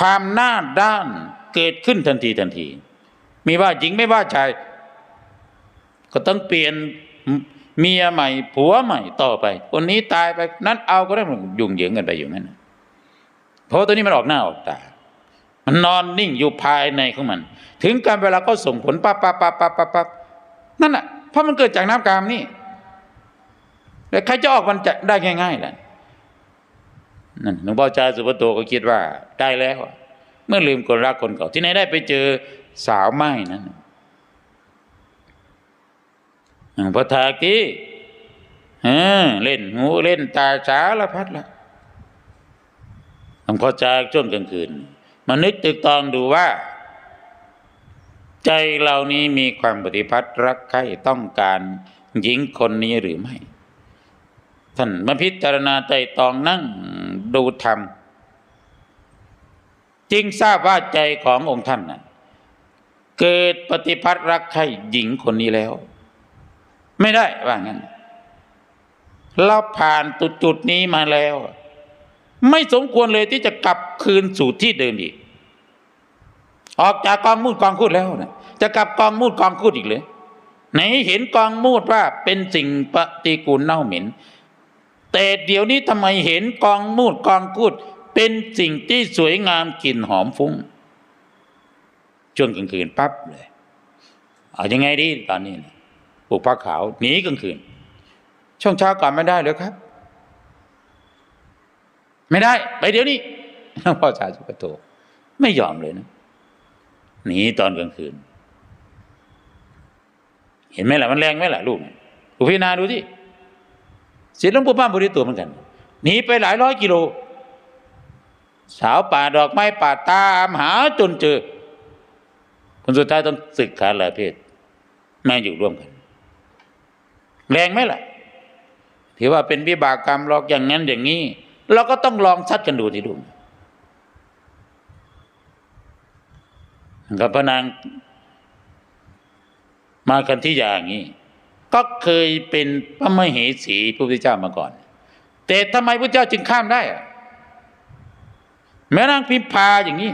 ความหน้าด้านเกิดขึ้นทันทีทันที มีว่าหญิงไม่ว่าชาย ก็ต้องเปลี่ยนเมียใหม่ ผัวใหม่ต่อไปคนนี้ตายไปนั้นเอาก็ได้ยุ่งเหยิงกันไปอยู่นั้นเพราะตัวนี้มันออกหน้าออกตา มันนอนนิ่งอยู่ภายในของมัน ถึงการเวลาก็ส่งผลปั๊บปั๊บปั๊บปั๊บปั๊บปั๊บนั่นแหละเพราะมันเกิดจากน้ำกามนี่แล้วใครจะออกมันจะได้ง่ายๆแหละ นั่นหลวงพ่อชายสุภโตก็คิดว่าได้แล้ว เมื่อลืมคนรักคนเก่าที่ไหนได้ไปเจอสาวไม้นั้นหลวงพ่อทากีเออเล่นหูเล่นตาสารพัดละหลวงพ่อจากช่วงกลางคืนมานึกตึกตองดูว่า ใจเรานี้มีความปฏิพัติรักใคร่ต้องการหญิงคนนี้หรือไม่ ท่านมาพิจารณาใจตองนั่ง ดูธรรมจึงทราบว่าใจขององค์ท่านนั้นเกิดปฏิพัติรักใครหญิงคนนี้แล้ว ไม่ได้ว่างั้นเราผ่านจุดจุดนี้มาแล้ว ไม่สมควรเลยที่จะกลับคืนสู่ที่เดิมอีก ออกจากกองมูดกองคูดแล้วนะจะกลับกองมูดกองคูดอีกเลยไหนเห็นกองมูดว่าเป็นสิ่งปฏิกูลเน่าเหม็น แต่เดี๋ยวนี้ทำไมเห็นกองมูดกองคูด เป็นสิ่งที่สวยงามกลิ่นหอมฟุ้งช่วงกลางคืนปั๊บเลยเอายังไงดีตอนนี้ปลูกผ้าขาวหนีกลางคืน ช่วงเช้าก่อนไม่ได้เลยครับ ไม่ได้ ไปเดี๋ยวนี้หลวงพ่อชาสุกโตไม่ยอมเลยนะหนีตอนกลางคืน เห็นไหมล่ะมันแรงไหมล่ะลูกดูพิจารณาดูที่ เสร็จหลวงปู่ป้ามบริตัวเหมือนกันหนีไปหลายร้อยกิโล สาวป่าดอกไม้ป่าตามหาจนเจอ คนสุดท้ายต้องศึกขาลาเพศแม่อยู่ร่วมกัน แรงไหมล่ะถือว่าเป็นวิบากกรรมหรอกอย่างนั้นอย่างนี้ เราก็ต้องลองชัดกันดูทีดูกับพระนางมาคันที่อย่างนี้ ก็เคยเป็นพระมเหสีพระพุทธเจ้ามาก่อน แต่ทำไมพระเจ้าจึงข้ามได้แม่นางพิมพาอย่างนี้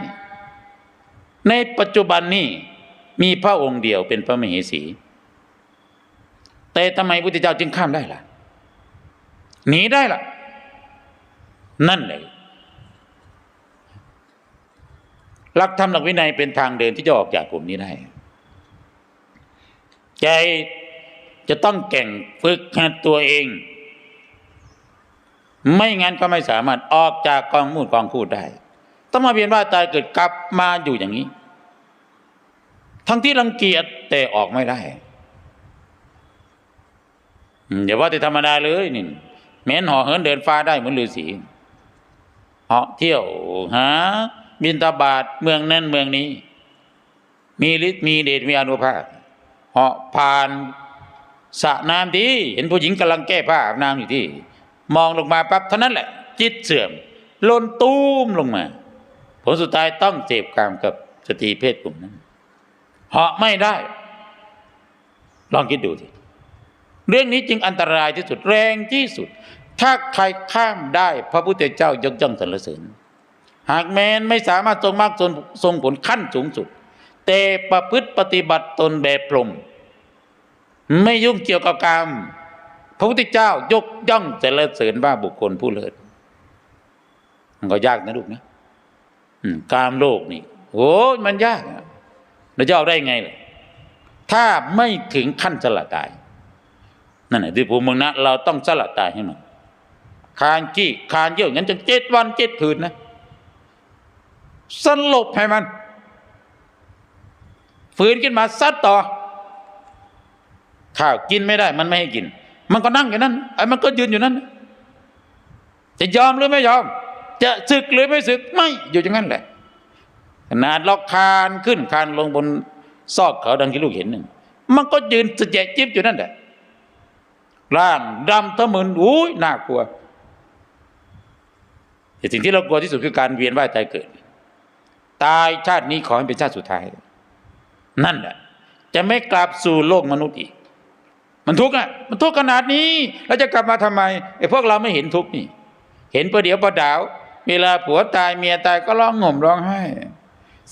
ในปัจจุบันนี้มีพระองค์เดียวเป็นพระมเหสี แต่ทำไมพระพุทธเจ้าจึงข้ามได้ล่ะ หนีได้ล่ะ นั่นเลยหลักธรรมหลักวินัยเป็นทางเดินที่จะออกจากกลุ่มนี้ได้ใจ จะต้องแก่งฝึกหัดตัวเอง ไม่งั้นก็ไม่สามารถออกจากกองมูดกองคูดได้ ต้องมาเวียนว่าตายเกิดกลับมาอยู่อย่างนี้ ทั้งที่รังเกียจแต่ออกไม่ได้อย่าว่าแต่ธรรมดาเลยนี่แม้นห่อเหินเดินฟ้าได้เหมือนฤาษีเหาะเที่ยวหาบินตาบาทเมืองนั่นเมืองนี้ มีฤทธิ์มีเดชมีอนุภาพเหาะผ่าน สระน้ำที่เห็นผู้หญิงกำลังแก้ผ้าอาบน้ำอยู่ที่ มองลงมาปั๊บเท่านั้นแหละ จิตเสื่อมล่นตูมลงมา ผลสุดท้ายต้องเจ็บกรรมกับสตรีเพศกลุ่มนั้นเหาะไม่ได้ ลองคิดดูสิเรื่องนี้จึงอันตรายที่สุดแรงที่สุด ถ้าใครข้ามได้ พระพุทธเจ้ายกย่องสรรเสริญ หากแม้นไม่สามารถทรงมรรคทรงทรงผลขั้นสูงสุด แต่ประพฤติปฏิบัติตนแบบพรหม ไม่ยุ่งเกี่ยวกับกรรมพระพุทธเจ้ายกย่องสรเสริญว่าบุคคลผู้เลิศมันก็ยากนะลูกนะกามโลกนี่โอ้ยมันยากอะเราจะเอาได้ไงล่ะถ้าไม่ถึงขั้นสละตายนั่นแหละที่ภูมิเมืองนะเราต้องสละตายให้มันคานขี้คานเยี่ยงั้นจนเจ็ดวันเจ็ดคืนนะสลบให้มัน ฝืนขึ้นมาซัดต่อ ข้าวกินไม่ได้ มันไม่ให้กิน มันก็นั่งอยู่นั้นไอ้มันก็ยืนอยู่นั้น จะยอมหรือไม่ยอม จะศึกหรือไม่ศึกไม่อยู่อย่างนั้นแหละขนาดเราคานขึ้นคานลงบนซอกเขาดังที่ลูกเห็นหนั่นมันก็ยืนสะแจจิ๊บอยู่นั่นแหละร่างดำทะมึนอุ้ยน่ากลัวแต่สิ่งที่เรากลัวที่สุดคือการเวียนว่ายตายเกิด ตายชาตินี้ขอให้เป็นชาติสุดท้าย นั่นแหละจะไม่กลับสู่โลกมนุษย์อีก มันทุกข์อะมันทุกข์ขนาดนี้แล้วจะกลับมาทำไมไอ้พวกเราไม่เห็นทุกข์นี่ เห็นประเดี๋ยวประดาว เวลาผัวตายเมียตายก็ร้องห่มร้องไห้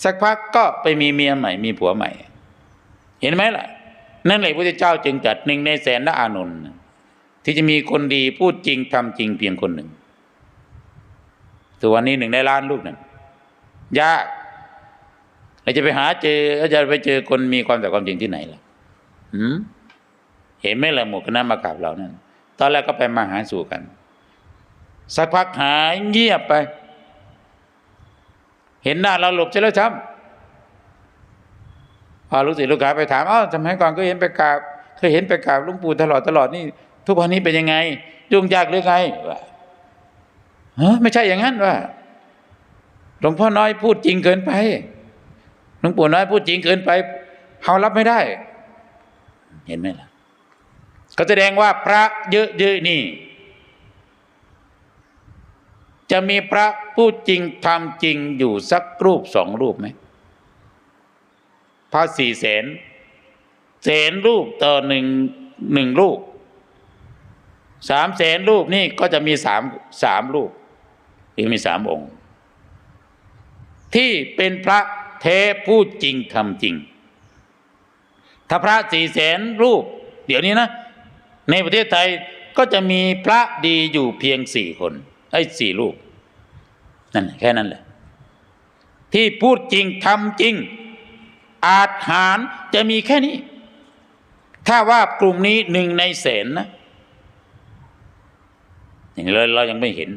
สักพักก็ไปมีเมียใหม่มีผัวใหม่ เห็นไหมล่ะ นั่นแหละพระเจ้าจึงจัดหนึ่งในแสนละอานนท์ที่จะมีคนดีพูดจริงทำจริงเพียงคนหนึ่งส่วนนี้หนึ่งในล้านลูกนั่นยากเราจะไปหาเจอเราจะไปเจอคนมีความแต่ความจริงที่ไหนล่ะหืม เห็นไหมละหมู่คณะมากราบเรานั่นตอนแรกก็ไปมาหาสู่กัน สักพักหายเงียบไป เห็นหน้าเราหลบใช่แล้วช้ำพอลูกศิษย์ลูกหาไปถามอ้าวทำไมก่อนก็เห็นไปกราบเคยเห็นไปกราบลุงปู่ตลอดตลอดนี่ ทุกวันนี้เป็นยังไงยุ่งยากหรือไงวะฮะไม่ใช่อย่างนั้นว่าหลวงพ่อน้อยพูดจริงเกินไปหลวงปู่น้อยพูดจริงเกินไปเขารับไม่ได้ เห็นไหมล่ะ ก็แสดงว่าพระเยอะๆนี่ จะมีพระพูดจริงทำจริงอยู่สักรูปสองรูปไหมพระสี่แสนแสนรูปต่อหนึ่งหนึ่งรูปสามแสนรูปนี่ก็จะมีสามสามรูปหรือมีสามองค์ ที่เป็นพระเทพูดจริงทำจริง ถ้าพระสี่แสนรูป เดี๋ยวนี้นะ ในประเทศไทยก็จะมีพระดีอยู่เพียงสี่คนไอ้สี่รูปนั่นแค่นั้นแหละ ที่พูดจริงทำจริง อาจหารจะมีแค่นี้ ถ้าว่ากลุ่มนี้หนึ่งในแสนนะอย่างนี้เราเรายังไม่เห็น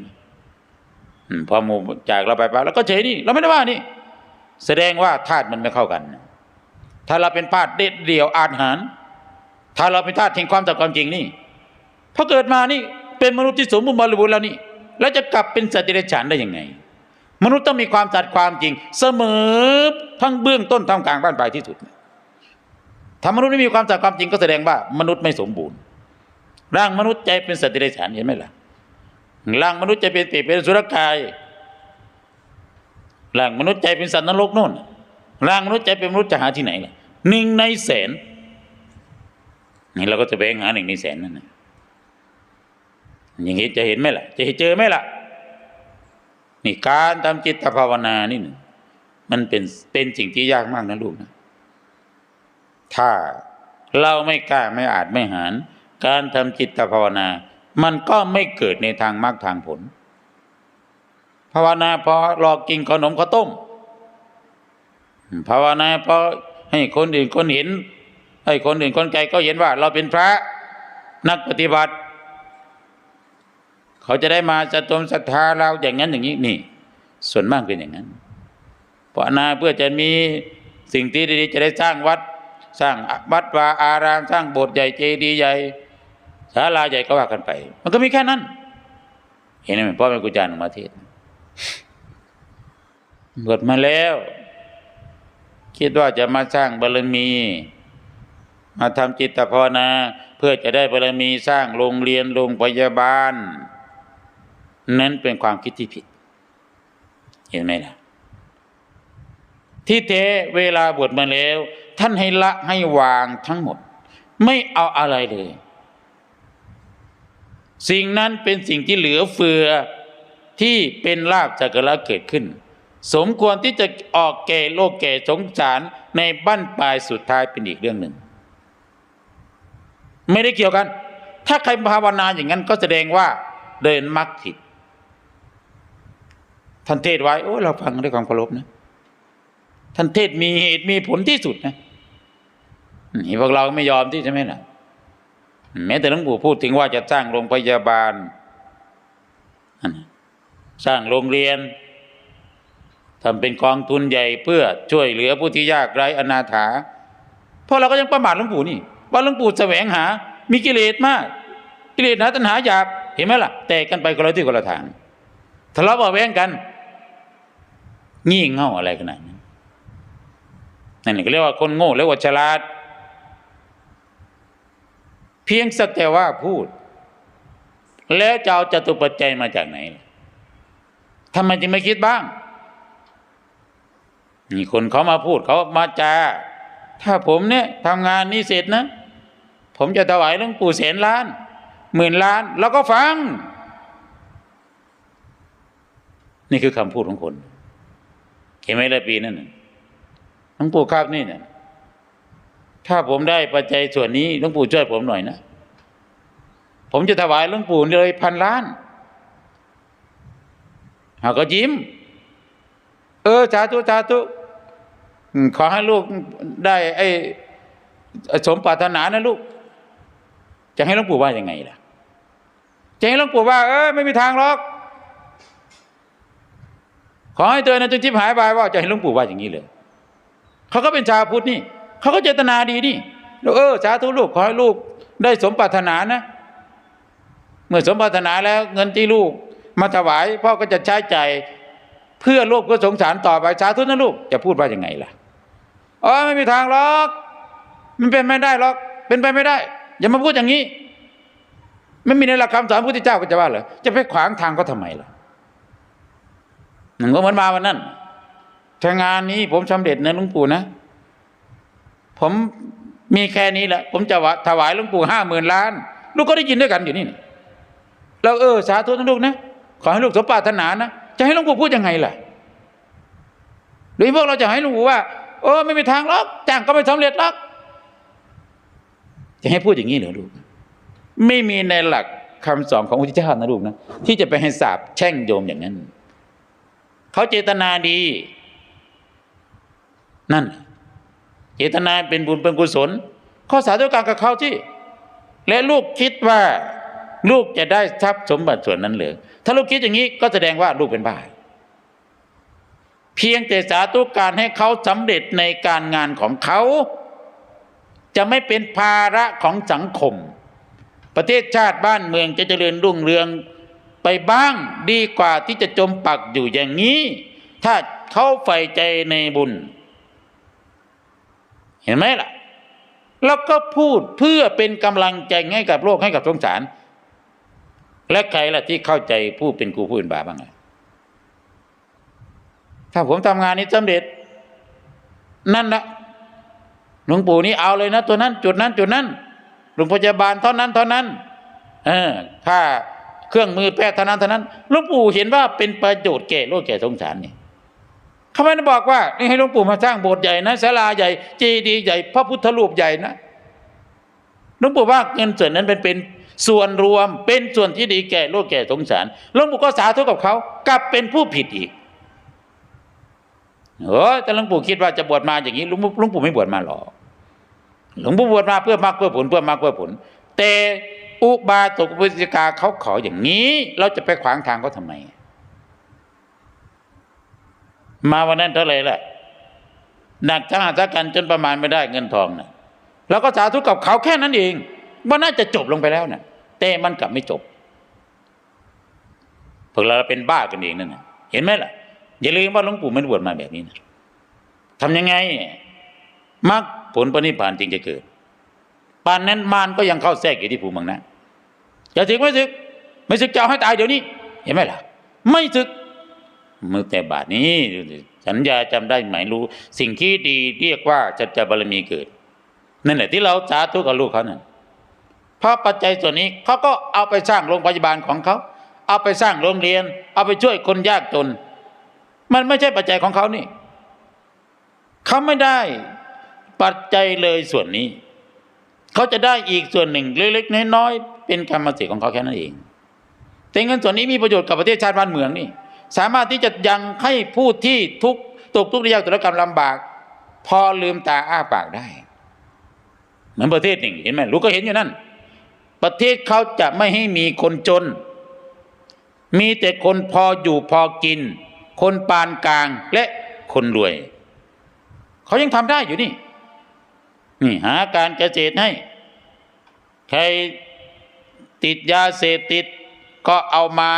พอมูจากเราไปไปแล้วก็เฉยนี่เราไม่ได้ว่านี่ แสดงว่าธาตุมันไม่เข้ากัน ถ้าเราเป็นธาตุเด็ดเดี่ยวอาจหาร ถ้าเราเป็นธาตุแห่งความต่ความจริงนี่พอเกิดมานี่เป็นมนุษย์ที่สมบูรณ์บริบูรณ์แล้วนี่แล้วจะกลับเป็นสัตว์เดรัจฉานได้ยังไง มนุษย์ต้องมีความสัตย์ความจริง เสมอทั้งเบื้องต้นทำกลางบ้านปลายที่สุดถ้ามนุษย์ไม่มีความสัตย์ความจริงก็แสดงว่า มนุษย์ไม่สมบูรณ์ ร่างมนุษย์ใจเป็นสัตว์เดรัจฉานเห็นไหมล่ะร่างมนุษย์ใจเป็นเปรตเป็นสุรกายร่างมนุษย์ใจเป็นสัตว์นรกโน่นร่างมนุษย์ใจเป็นมนุษย์จะหาที่ไหนล่ะหนึ่งในแสน นี่เราก็จะแบ่งหาหนึ่งในแสนนั่นนะอย่างนี้จะเห็นไหมล่ะ จะเจอไหมล่ะ นี่การทำจิตภาวนานี่หนึ่งมันเป็นเป็นสิ่งที่ยากมากนะลูกนะถ้าเราไม่กล้าไม่อาจไม่หาร การทำจิตภาวนา มันก็ไม่เกิดในทางมรรคทางผล ภาวนาพอรอกินขนมข้าวต้ม ภาวนาพอให้คนอื่นคนเห็น ให้คนอื่นคนไกลก็เห็นว่า เราเป็นพระนักปฏิบัติ เขาจะได้มาจะตมศรัทธาเราอย่างนั้นอย่างนี้นี่ ส่วนมากเป็นอย่างนั้นภาวนาเพื่อจะมีสิ่งที่ดีๆจะได้สร้างวัด สร้างวัดวาอาราม สร้างโบสถ์ใหญ่เจดีย์ใหญ่ศาลาใหญ่ก็ว่ากันไป มันก็มีแค่นั้น เห็นไหมพ่อแม่ครูอาจารย์ของประเทศบวชมาแล้ว คิดว่าจะมาสร้างบารมี มาทำจิตภาวนา เพื่อจะได้บารมีสร้างโรงเรียนโรงพยาบาล นั้นเป็นความคิดที่ผิด เห็นไหมล่ะ ที่เทเวลาบวชมาแล้ว ท่านให้ละให้วางทั้งหมด ไม่เอาอะไรเลย สิ่งนั้นเป็นสิ่งที่เหลือเฟือที่เป็นลาบจากกระเกิดขึ้น สมควรที่จะออกแก่โลกแก่สงสารในบั้นปลายสุดท้ายเป็นอีกเรื่องหนึ่ง ไม่ได้เกี่ยวกัน ถ้าใครภาวนาอย่างนั้นก็แสดงว่าเดินมรรคผิด ท่านเทศไว้ โอ้เราฟังด้วยความเคารพนะ ท่านเทศมีเหตุมีผลที่สุดนะนี่พวกเราไม่ยอมที่ใช่ไหมล่ะ แม้แต่หลวงปู่พูดถึงว่าจะสร้างโรงพยาบาล สร้างโรงเรียนทำเป็นกองทุนใหญ่เพื่อช่วยเหลือผู้ที่ยากไร้อนาถาเพราะเราก็ยังประมาทหลวงปู่นี่ ว่าหลวงปู่แสวงหา มีกิเลสมาก กิเลสหนาตัณหาหยาบเห็นไหมล่ะ แตกกันไปคนละที่คนละทางทะเลาะเบาะแวงกันงี่เง่าอะไรขนาดนั้นนั่นก็เรียกว่าคนโง่เรียกว่าฉลาด เพียงสักแต่ว่าพูด แล้วจะเอาจตุปัจจัยมาจากไหนทำไมจึงไม่คิดบ้างนี่คนเขามาพูดเขามาจา ถ้าผมเนี่ยทำงานนี้เสร็จนะ ผมจะถวายหลวงปู่แสนล้าน หมื่นล้าน แล้วก็ฟัง นี่คือคำพูดของคนเห็นไหมละปีนั่นน่หลวงปู่ครับนี่เนี่ยถ้าผมได้ปัจจัยส่วนนี้หลวงปู่ช่วยผมหน่อยนะผมจะถวายหลวงปู่เลยพันล้านเขาก็ยิ้ม เออสาธุสาธุขอให้ลูกได้ไอ้สมปรารถนานะลูก จะให้หลวงปู่ว่ายังไงล่ะ จะให้หลวงปู่ว่า เออไม่มีทางหรอก ขอให้เธอนะจนจิบหายไปว่าจะให้หลวงปู่ว่าอย่างนี้เลยเขาก็เป็นชาวพุทธนี่เขาก็เจตนาดีนี่แล้วเออสาธุลูกขอให้ลูกได้สมปรารถนานะ เมื่อสมปรารถนาแล้วเงินที่ลูก มาถวายพ่อก็จะใช้ใจ่ายเพื่อลูกก็สงสารต่อไปสาธุนะลูกจะพูดว่าอยังไงล่ะอ๋อไม่มีทางหรอก มันเป็นไม่ได้หรอก เป็นไปไม่ได้ อย่ามาพูดอย่างนี้ ไม่มีในหลักคำสอนพระพุทธเจ้าก็จะว่าเหรอจะไปขวางทางเขาทำไมล่ะหนึ่งก็เหมือนมาวันนั้นถ้างานนี้ผมสำเร็จนะหลวงปู่นะ ผมมีแค่นี้แหละ ผมจะถวายหลวงปู่ห้าหมื่นล้าน ลูกก็ได้ยินด้วยกันอยู่นี่เราเออสาธุนะลูกนะ ขอให้ลูกสมปรารถนานะจะให้หลวงปู่พูดยังไงล่ะหรือพวกเราจะให้หลวงปู่ว่า โอ้ไม่มีทางหรอกจ้างก็ไม่สำเร็จหรอก จะให้พูดอย่างนี้เหรอลูกไม่มีในหลักคำสอนของพระพุทธเจ้านะลูกนะที่จะไปให้สาบแช่งโยมอย่างนั้น เขาเจตนาดี นั่น เจตนาเป็นบุญเป็นกุศลข้อสาธุการกับเขาที่ และลูกคิดว่า ลูกจะได้ทรัพย์สมบัติส่วนนั้นหรือถ้าลูกคิดอย่างนี้ก็แสดงว่าลูกเป็นบ้าเพียงแต่สาธุการให้เขาสำเร็จในการงานของเขา จะไม่เป็นภาระของสังคม ประเทศชาติบ้านเมืองจะเจริญรุ่งเรืองไปบ้างดีกว่าที่จะจมปักอยู่อย่างนี้ ถ้าเขาใฝ่ใจในบุญ เห็นไหมล่ะ แล้วก็พูดเพื่อเป็นกำลังใจให้กับโลกให้กับสงสาร และใครล่ะที่เข้าใจผู้เป็นกูผู้เป็นบาบ้างไงถ้าผมทำงานนี้สำเร็จ นั่นละ หลวงปู่นี่เอาเลยนะ ตัวนั้น จุดนั้น จุดนั้นโรงพยาบาลเท่านั้นเท่านั้น เออค่าเครื่องมือแพทย์เท่านั้นเท่านั้นหลวงปู่เห็นว่าเป็นประโยชน์แก่โลกแก่สงสารนี่เขาไม่ได้บอกว่านี่ให้หลวงปู่มาสร้างโบสถ์ใหญ่นะศาลาใหญ่เจดีย์ใหญ่ พระพุทธรูปใหญ่นะหลวงปู่ว่าเงินส่วนนั้นเป็นเป็นส่วนรวมเป็นส่วนที่ดีแก่โลกแก่สงสารหลวงปู่ก็สาธุกับเขากลับเป็นผู้ผิดอีกเออแต่หลวงปู่คิดว่าจะบวชมาอย่างนี้หลวงปู่หลวงปู่ไม่บวชมาหรอก หลวงปู่บวชมาเพื่อมากเพื่อผลเพื่อมากเพื่อผล แต่อุบาสกอุบาสิกาเขาขออย่างนี้ เราจะไปขวางทางเขาทำไม มาวันนั้นเท่าไหร่ละหนักทั้งหัตกันจนประมาณไม่ได้เงินทองนะเราก็สาธุกับเขาแค่นั้นเองว่าน่าจะจบลงไปแล้วนะแต่มันกลับไม่จบพวกเราเป็นบ้ากันเองนั่นนะเห็นไหมล่ะ อย่าลืมว่าหลวงปู่ไม่ได้บวชมาแบบนี้นะทำยังไงมรรคผลปณิพานจึงจะเกิดปานนั้นมารก็ยังเข้าแทรกอยู่ที่ภูมิมังนะจะศึกไม่ศึก ไม่ศึกจะเอาให้ตายเดี๋ยวนี้ เห็นไหมล่ะ ไม่ศึกมือแต่บาทนี้สัญญาจำได้ไหมรู้ สิ่งที่ดีเรียกว่าจัจจบารมีเกิด นั่นแหละที่เราสาธุกับลูกเขานั่นเพราะปัจจัยส่วนนี้เขาก็เอาไปสร้างโรงพยาบาลของเขา เอาไปสร้างโรงเรียน เอาไปช่วยคนยากจน มันไม่ใช่ปัจจัยของเขานี่เขาไม่ได้ ปัจจัยเลยส่วนนี้ เขาจะได้อีกส่วนหนึ่งเล็กๆน้อยๆเป็นกรรมสิทธิ์ของเขาแค่นั้นเอง แต่เงินส่วนนี้มีประโยชน์กับประเทศชาติบ้านเมืองนี่ สามารถที่จะยังให้ผู้ที่ทุกตกทุกข์ได้ยากตกระกรรมลำบาก พอลืมตาอ้าปากได้ เหมือนประเทศหนึ่งเห็นไหมลูกก็เห็นอยู่นั่น ประเทศเขาจะไม่ให้มีคนจน มีแต่คนพออยู่พอกิน คนปานกลางและคนรวย เขายังทำได้อยู่นี่ นี่หาการเกษตรให้ ใครติดยาเสพติดก็เอามา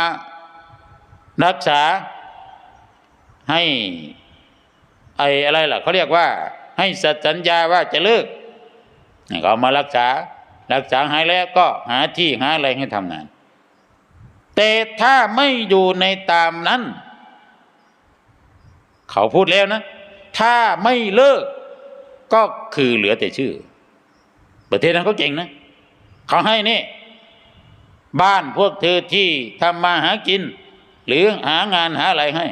รักษาให้ไอ้อะไรล่ะเขาเรียกว่า ให้สัตสัญญาว่าจะเลิกนี่ก็เอามารักษา รักษาหายแล้วก็หาที่หาอะไรให้ทำงาน แต่ถ้าไม่อยู่ในตามนั้น เขาพูดแล้วนะ ถ้าไม่เลิก ก็คือเหลือแต่ชื่อ ประเทศนั้นเขาเก่งนะเขาให้นี่ บ้านพวกเธอที่ทำมาหากิน หรือหางานหาอะไรให้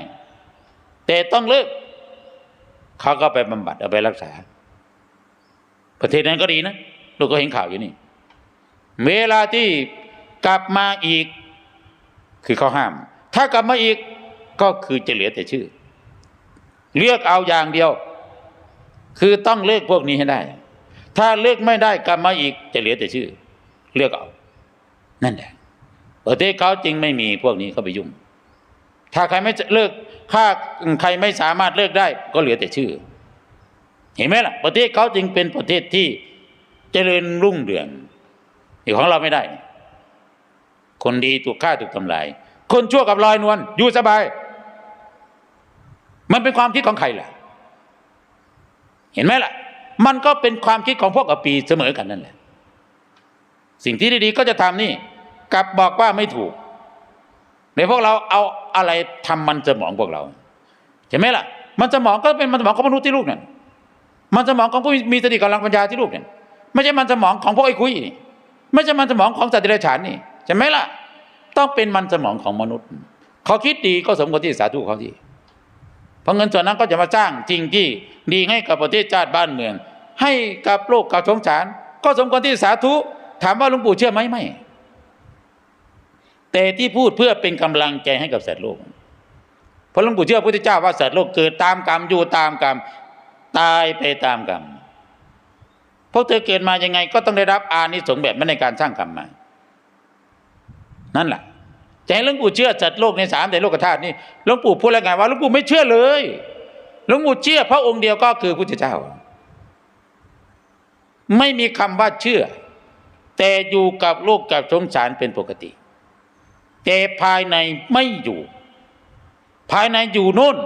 แต่ต้องเลิกเขาก็ไปบำบัดเอาไปรักษา ประเทศนั้นก็ดีนะลูกก็เห็นข่าวอยู่นี่ เวลาที่กลับมาอีก คือเขาห้าม ถ้ากลับมาอีกก็คือจะเหลือแต่ชื่อ เลือกเอาอย่างเดียว คือต้องเลิกพวกนี้ให้ได้ ถ้าเลิกไม่ได้กลับมาอีกจะเหลือแต่ชื่อ เลือกเอา นั่นแหละประเทศเขาจริงไม่มีพวกนี้เข้าไปยุ่ง ถ้าใครไม่เลิกถ้าใครไม่สามารถเลิกได้ ก็เหลือแต่ชื่อ เห็นไหมล่ะ ประเทศเขาจึงเป็นประเทศที่เจริญรุ่งเรืองที่ของเราไม่ได้ คนดีถูกฆ่าถูกทำลาย คนชั่วกับลอยนวลอยู่สบาย มันเป็นความคิดของใครล่ะ เห็นไหมล่ะ มันก็เป็นความคิดของพวกอปีเสมอกันนั่นแหละ สิ่งที่ดีๆก็จะทำนี่กลับบอกว่าไม่ถูก ในพวกเราเอาอะไรทำมันสมองพวกเราเห็นไหมล่ะ มันสมองก็เป็นมันสมองของมนุษย์ที่ลูกเนี่ยมันสมองของผู้มีสติกำลังปัญญาที่ลูกเนี่ยไม่ใช่มันสมองของพวกไอ้คุยนี่ไม่ใช่มันสมองของสัตว์เดรัจฉานนี่ใช่ไหมล่ะ ต้องเป็นมันสมองของมนุษย์ เขาคิดดีก็สมกับที่สาธุเขาที่ ราะเงินส่วนนั้นก็จะมาสร้างจริงที่ดีให้กับประเทศชาติบ้านเมือง ให้กับโลกกับสงสาร ก็สมกับที่สาธุ ถามว่าหลวงปู่เชื่อไหมไม่ แต่ที่พูดเพื่อเป็นกำลังใจให้กับสัตว์โลก เพราะหลวงปู่เชื่อพระพุทธเจ้าว่าสัตว์โลกเกิดตามกรรมอยู่ตามกรรมตายไปตามกรรมพวกเธอเกิดมายังไงก็ต้องได้รับอานิสงส์แบบนั้นในการสร้างกรรมมา นั่นแหละ จะให้หลวงปู่เชื่อสัตว์โลกในสามแต่โลกธาตุนี่หลวงปู่พูดแล้วไงว่าหลวงปู่ไม่เชื่อเลยหลวงปู่เชื่อพระองค์เดียวก็คือพระพุทธเจ้า ไม่มีคำว่าเชื่อ แต่อยู่กับโลกกับสงสารเป็นปกติ แต่ภายในไม่อยู่ ภายในอยู่นู่น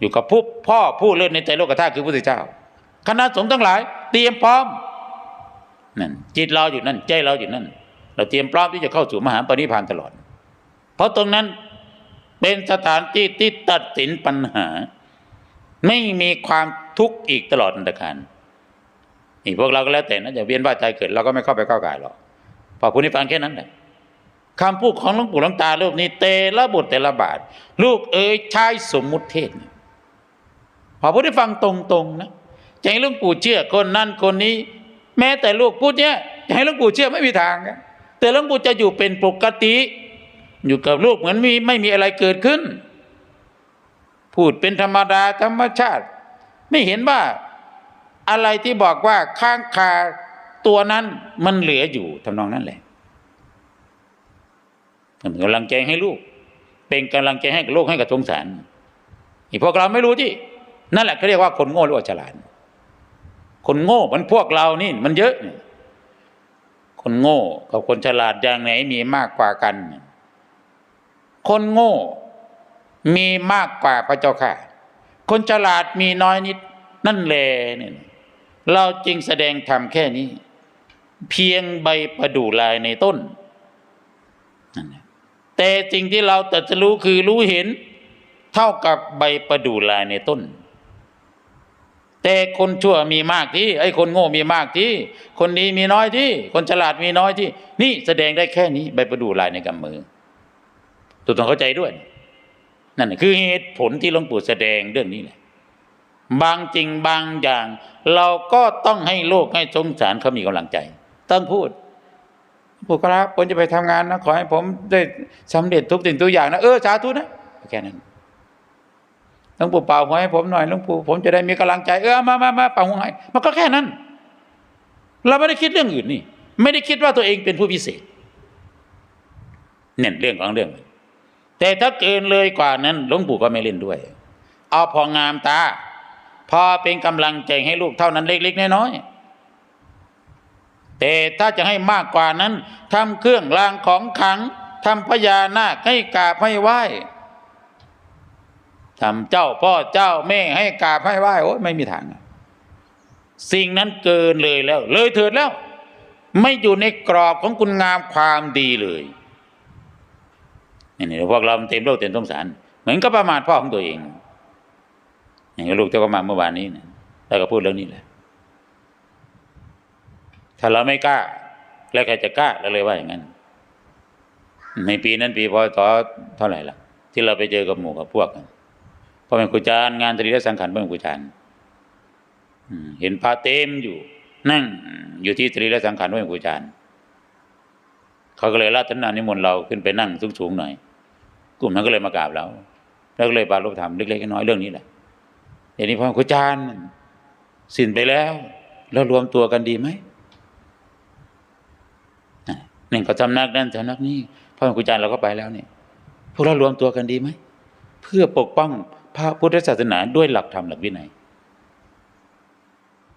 อยู่กับผู้พ่อผู้เล่นในใจโลกธาตุคือพระพุทธเจ้า คณะสงฆ์ทั้งหลาย เตรียมพร้อมนั่นจิตเราอยู่นั่นใจเราอยู่นั่น เราเตรียมพร้อมที่จะเข้าสู่มหาปณิพานตลอด เพราะตรงนั้นเป็นสถานที่ที่ตัดสินปัญหา ไม่มีความทุกข์อีกตลอดอันการนี่พวกเราก็แล้วแต่นะจะเวียนว่ายใจเกิดเราก็ไม่เข้าไปก้าวไก่หรอกพอผู้นี้ฟังแค่นั้นแหละคำพูดของหลวงปู่หลวงตารูปนี้เตละบทแต่ละบาท ลูกเอ๋ยใช้สมมุติเทศพอผู้ที่ฟังตรงๆนะจะให้หลวงปู่เชื่อคนนั้นคนนี้ แม้แต่ลูกพูดเนี้ยจะให้หลวงปู่เชื่อไม่มีทางแต่หลวงปู่จะอยู่เป็นปกติ อยู่กับลูกเหมือนมีไม่มีอะไรเกิดขึ้น พูดเป็นธรรมดาธรรมชาติ ไม่เห็นว่าอะไรที่บอกว่าข้างคาตัวนั้นมันเหลืออยู่ทำนองนั้นแหละกำลังใจให้ลูก เป็นกำลังใจให้กับลูกให้กับสงสารอีพวกเราไม่รู้ที่ นั่นแหละเขาเรียกว่าคนโง่หรือว่าฉลาดคนโง่มันพวกเรานี่มันเยอะ คนโง่กับคนฉลาดอย่างไหนมีมากกว่ากัน คนโง่มีมากกว่าพระเจ้าค่ะ คนฉลาดมีน้อยนิด นั่นแหละเนี่ยเราจรึงแสดงธรรมแค่นี้ เพียงใบประดู่ลายในต้นนั่นแต่สิ่งที่เราแต่จะรู้คือรู้เห็น เท่ากับใบประดู่ลายในต้น แต่คนชั่วมีมากที่ไอ้คนโง่มีมากที่ คนดีมีน้อยที่ คนฉลาดมีน้อยที่ นี่แสดงได้แค่นี้ ใบประดู่ลายในกำมือ ตัวต้องเข้าใจด้วย นั่นนะคือเหตุผลที่หลวงปู่แสดงเรื่องนี้แหละบางจริงบางอย่าง เราก็ต้องให้โลกให้สงสารเขามีกำลังใจ ต้องพูดพูดครับผมจะไปทำงานนะขอให้ผมได้สำเร็จทุกสิ่งทุกอย่างนะเออสาธุนะแค่นั้นหลวงปู่เป่าหัวให้ผมหน่อยหลวงปู่ผมจะได้มีกำลังใจเออมามามาเป่าหัวให้มันก็แค่นั้น เราไม่ได้คิดเรื่องอื่นนี่ ไม่ได้คิดว่าตัวเองเป็นผู้พิเศษเนี่ยเรื่องของเรื่อง แต่ถ้าเกินเลยกว่านั้นหลวงปู่ก็ไม่เล่นด้วย เอาพองามตา พอเป็นกำลังใจให้ลูกเท่านั้นเล็กๆน้อยๆแต่ถ้าจะให้มากกว่านั้นทำเครื่องรางของขลังทำพญานาคให้กราบให้ไหว้ทำเจ้าพ่อเจ้าแม่ให้กราบให้ไหว้โอ้ยไม่มีทาง สิ่งนั้นเกินเลยแล้ว เลยเถิดแล้ว ไม่อยู่ในกรอบของคุณงามความดีเลย นี่พวกเราเต็มโลกเต็มสงสารเหมือนกับประมาทพ่อของตัวเองอย่างลูกเจ้าก็มาเมื่อวานนี้นะแล้วก็พูดเรื่องนี้แหละถ้าเราไม่กล้า แล้วใครจะกล้าเราเลยว่าอย่างนั้น ในปีนั้นปีพศเท่าไหร่ละที่เราไปเจอกับหมู่กับพวกกันพ่อแม่ครูจารย์งานตรีและสังขารพ่อแม่ครูจารย์เห็นพระเต็มอยู่ นั่งอยู่ที่ตรีและสังขารพ่อแม่ครูจารย์เขาก็เลยรัตนานิมนต์เราขึ้นไปนั่งสูงๆหน่อย กลุ่มนั้นก็เลยมากราบเราแล้วก็เลยบรรลุธรรมเล็กๆน้อยๆเรื่องนี้แหละเดี๋ยวนี้พ่อครูจารย์สิ้นไปแล้ว แล้วรวมตัวกันดีไหมหนึ่งเขาสำนักนั่นสำนักนี้พ่อครูจารย์เราก็ไปแล้วเนี่ยพวกเรารวมตัวกันดีไหมเพื่อปกป้องพระพุทธศาสนาด้วยหลักธรรมหลักวินัย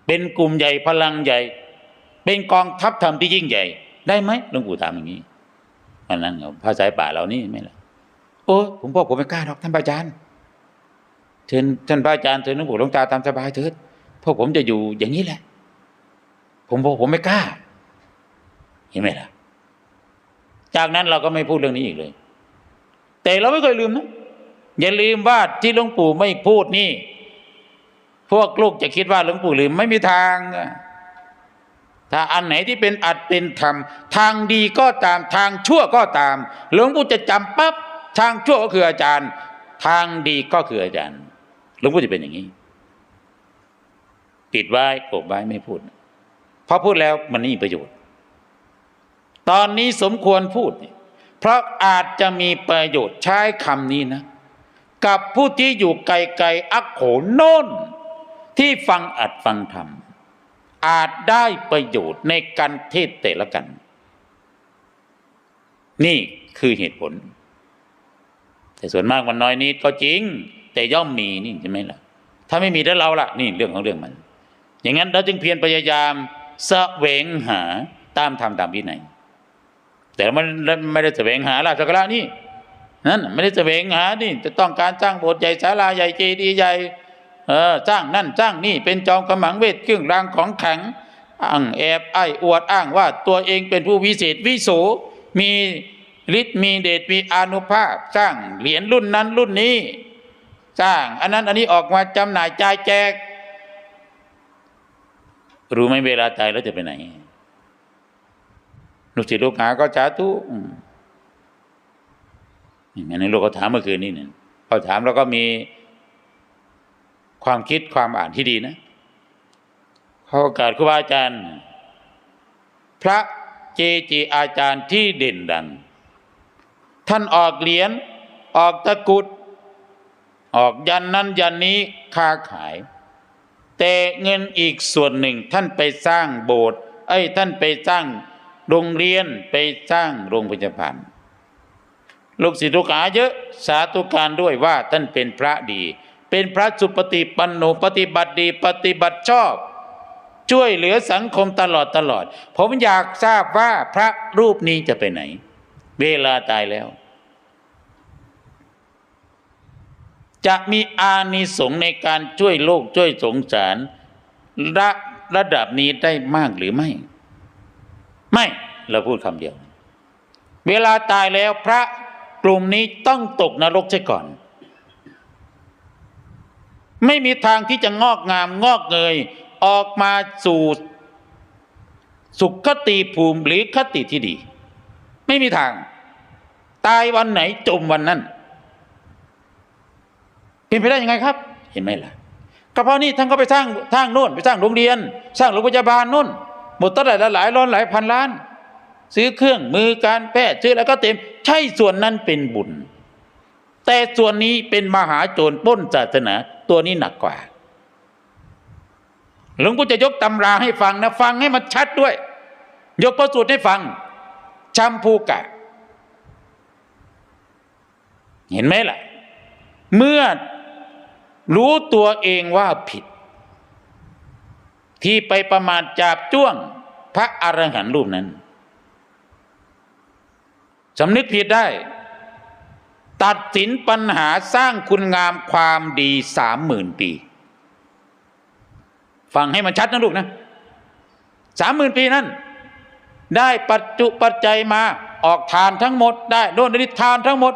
เป็นกลุ่มใหญ่พลังใหญ่ เป็นกองทัพธรรมที่ยิ่งใหญ่ ได้ไหมหลวงปู่ถามอย่างนี้อันนั้นเขาพระสายป่าเรานี่ไม่ละ โอ้ผมบอกผมไม่กล้าหรอกท่านพระอาจารย์เชิญท่านพระอาจารย์เชิญหลวงปู่หลวงตาตามสบายเถิดพวกผมจะอยู่อย่างนี้แหละ ผมบอกผมไม่กล้า เห็นไหมล่ะ จากนั้นเราก็ไม่พูดเรื่องนี้อีกเลย แต่เราไม่เคยลืมนะอย่าลืมว่าที่หลวงปู่ไม่พูดนี่ พวกลูกจะคิดว่าหลวงปู่ลืมไม่มีทางอะถ้าอันไหนที่เป็นอัดเป็นธรรม ทางดีก็ตามทางชั่วก็ตาม หลวงปู่จะจำปั๊บ ทางชั่วก็คืออาจารย์ ทางดีก็คืออาจารย์หลวงปู่จะเป็นอย่างนี้ ปิดไว้กบไว้ไม่พูดเพราะพูดแล้วมันไม่มีประโยชน์ ตอนนี้สมควรพูด เพราะอาจจะมีประโยชน์ใช้คำนี้นะ กับผู้ที่อยู่ไกลๆอักโขโน่นที่ฟังอัดฟังธรรมอาจได้ประโยชน์ในการเทศแต่ละกัน นี่คือเหตุผล แต่ส่วนมากมันน้อยนิดก็จริง แต่ย่อมมีนี่ใช่ไหมล่ะ ถ้าไม่มีแล้วเราล่ะนี่เรื่องของเรื่องมัน อย่างนั้นเราจึงเพียรพยายามแสวงหาตามธรรมตามวินัยแต่มันไม่ได้แสวงหาราชกระนี่นั่นไม่ได้แสวงหานี่จะต้องการสร้างโบสถ์ใหญ่ศาลาใหญ่เจดีย์ใหญ่เออสร้างนั่นสร้างนี่เป็นจอมกำมังเวทเครื่องรางของแข็งอ้างแอบไอ้อวดอ้างว่าตัวเองเป็นผู้วิเศษวิโสมี ฤทธิ์มีเดชมีอนุภาพ สร้างเหรียญรุ่นนั้นรุ่นนี้ สร้างอันนั้นอันนี้ออกมาจำหน่ายจ่ายแจก รู้ไหมเวลาตายแล้วจะไปไหนลูกศิษย์ลูกหาก็สาธุอย่างนั้ลูกเขาถามเมื่อคืนนี้เนี่ยเขาถามแล้วก็มีความคิดความอ่านที่ดีนะเขาโอกาสครูบาอาจารย์ พระเจจีอาจารย์ที่เด่นดัง ท่านออกเหรียญออกตะกุด ออกยันนั้นยันนี้ค้าขาย แต่เงินอีกส่วนหนึ่งท่านไปสร้างโบสถ์เอ้ท่านไปสร้างโรงเรียนไปสร้างโรงพยาบาลลูกศิษย์ลูกหาเยอะสาธุการด้วยว่าท่านเป็นพระดี เป็นพระสุปฏิปันโนปฏิบัติดี ปฏิบัติชอบ ช่วยเหลือสังคมตลอดตลอด ผมอยากทราบว่าพระรูปนี้จะไปไหน เวลาตายแล้ว จะมีอานิสงส์ในการช่วยโลกช่วยสงสารระระดับนี้ได้มากหรือไม่ ไม่เราพูดคำเดียว เวลาตายแล้วพระกลุ่มนี้ต้องตกนรกใช่ก่อน ไม่มีทางที่จะงอกงามงอกเงยออกมาสู่สุขคติภูมิหรือคติที่ดี ไม่มีทาง ตายวันไหนจมวันนั้น เป็นไปได้ยังไงครับ เห็นไหมล่ะก็เพราะนี่ท่านก็ไปสร้างทางโน่นไปสร้างโรงเรียน สร้างโรงพยาบาลโน่นหมดตั้งแต่หลายร้อยหลายพันล้าน ซื้อเครื่องมือการแพทย์ซื้อแล้วก็เต็ม ใช่ส่วนนั้นเป็นบุญ แต่ส่วนนี้เป็นมหาโจรป้นศาสนาตัวนี้หนักกว่าหลวงปู่จะยกตำราให้ฟังนะ ฟังให้มันชัดด้วย ยกพระสูตรให้ฟังชัมพูกะ เห็นไหมล่ะ เมื่อรู้ตัวเองว่าผิด ที่ไปประมาทจับจ้วง พระอรหันต์รูปนั้นสำนึกผิดได้ ตัดสินปัญหาสร้างคุณงามความดีสามหมื่นปี ฟังให้มันชัดนะลูกนะสามหมื่นปีนั้น ได้ปัจจุปัจจัยมาออกทานทั้งหมด ได้โน่นนี่ทานทั้งหมด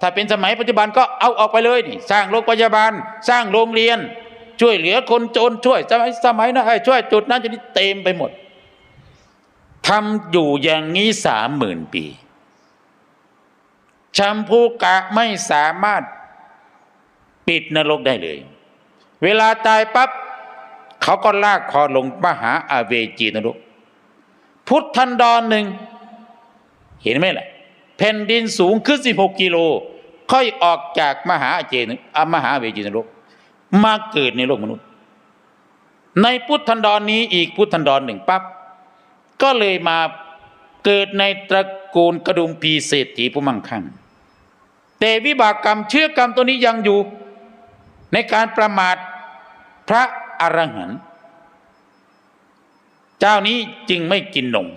ถ้าเป็นสมัยปัจจุบันก็เอาออกไปเลยนี่สร้างโรงพยาบาล สร้างโรงเรียน ช่วยเหลือคนจนช่วยสมัยสมัยนะไอ้ช่วยจุดนั้นจุดนี้เต็มไปหมดทำอยู่อย่างนี้สามหมื่นปีแชมพูกะไม่สามารถปิดนรกได้เลย เวลาตายปั๊บเขาก็ลากคอลงมหาอาเวจีนรก พุทธันดรหนึ่ง เห็นไหมล่ะ แผ่นดินสูงขึ้น 16 กิโล ค่อยออกจากมหาอเจนอมหาเวจีนรกมาเกิดในโลกมนุษย์ ในพุทธันดรนี้อีกพุทธันดรหนึ่งปั๊บก็เลยมาเกิดในตระกูลกระดุมปีเศรษฐีผู้มั่งคั่งแต่วิบากกรรมเชื่อกรรมตัวนี้ยังอยู่ ในการประมาทพระอรหันต์เจ้านี้จึงไม่กินนม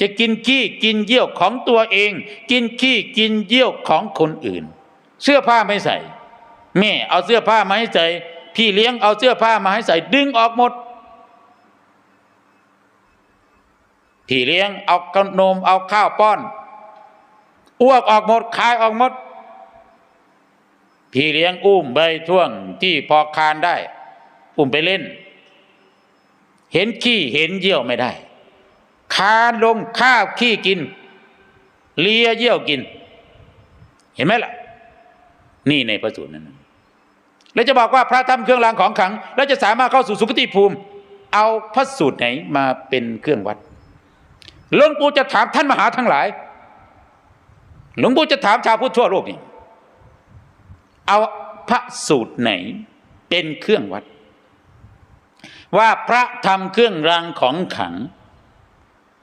จะกินขี้กินเยี่ยวของตัวเอง กินขี้กินเยี่ยวของคนอื่น เสื้อผ้าไม่ใส่ แม่เอาเสื้อผ้ามาให้ใส่ พี่เลี้ยงเอาเสื้อผ้ามาให้ใส่ ดึงออกหมด พี่เลี้ยงเอาขนมเอาข้าวป้อนอ้วกออกหมดคายออกหมด พี่เลี้ยงอุ้มไปช่วงที่พอคานได้ อุ้มไปเล่น เห็นขี้เห็นเยี่ยวไม่ได้ คานลงข้าวขี้กิน เลียเยี่ยวกิน เห็นไหมล่ะ นี่ในพระสูตรนั้นแล้วจะบอกว่าพระทำเครื่องรางของขลัง แล้วจะสามารถเข้าสู่สุคติภูมิ เอาพระสูตรไหนมาเป็นเครื่องวัดหลวงปู่จะถามท่านมหาทั้งหลายหลวงปู่จะถามชาวพุทธทั่วโลกนี่เอาพระสูตรไหนเป็นเครื่องวัด ว่าพระทำเครื่องรางของขลัง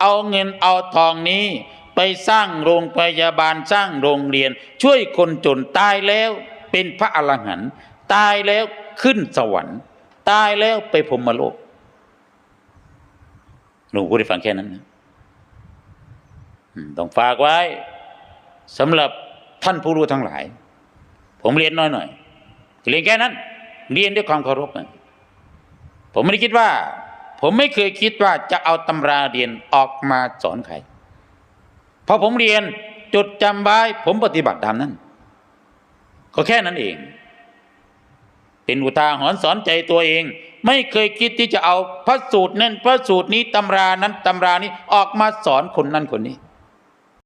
เอาเงินเอาทองนี้ ไปสร้างโรงพยาบาลสร้างโรงเรียน ช่วยคนจนตายแล้วเป็นพระอรหันต์ตายแล้วขึ้นสวรรค์ ตายแล้วไปพรมโลกหนูพูดให้ฟังแค่นั้นนะต้องฝากไว้สำหรับท่านผู้รู้ทั้งหลาย ผมเรียนน้อยหน่อยเรียนแค่นั้น เรียนด้วยความเคารพนะผมไม่ได้คิดว่า ผมไม่เคยคิดว่าจะเอาตำราเรียนออกมาสอนใครพอผมเรียนจดจำไว้ผมปฏิบัติตามนั้น ก็แค่นั้นเอง เป็นอุทาหรณ์สอนใจตัวเอง ไม่เคยคิดที่จะเอาพระสูตรนั้นพระสูตรนี้ตำรานั้นตำรานี้ออกมาสอนคนนั้นคนนี้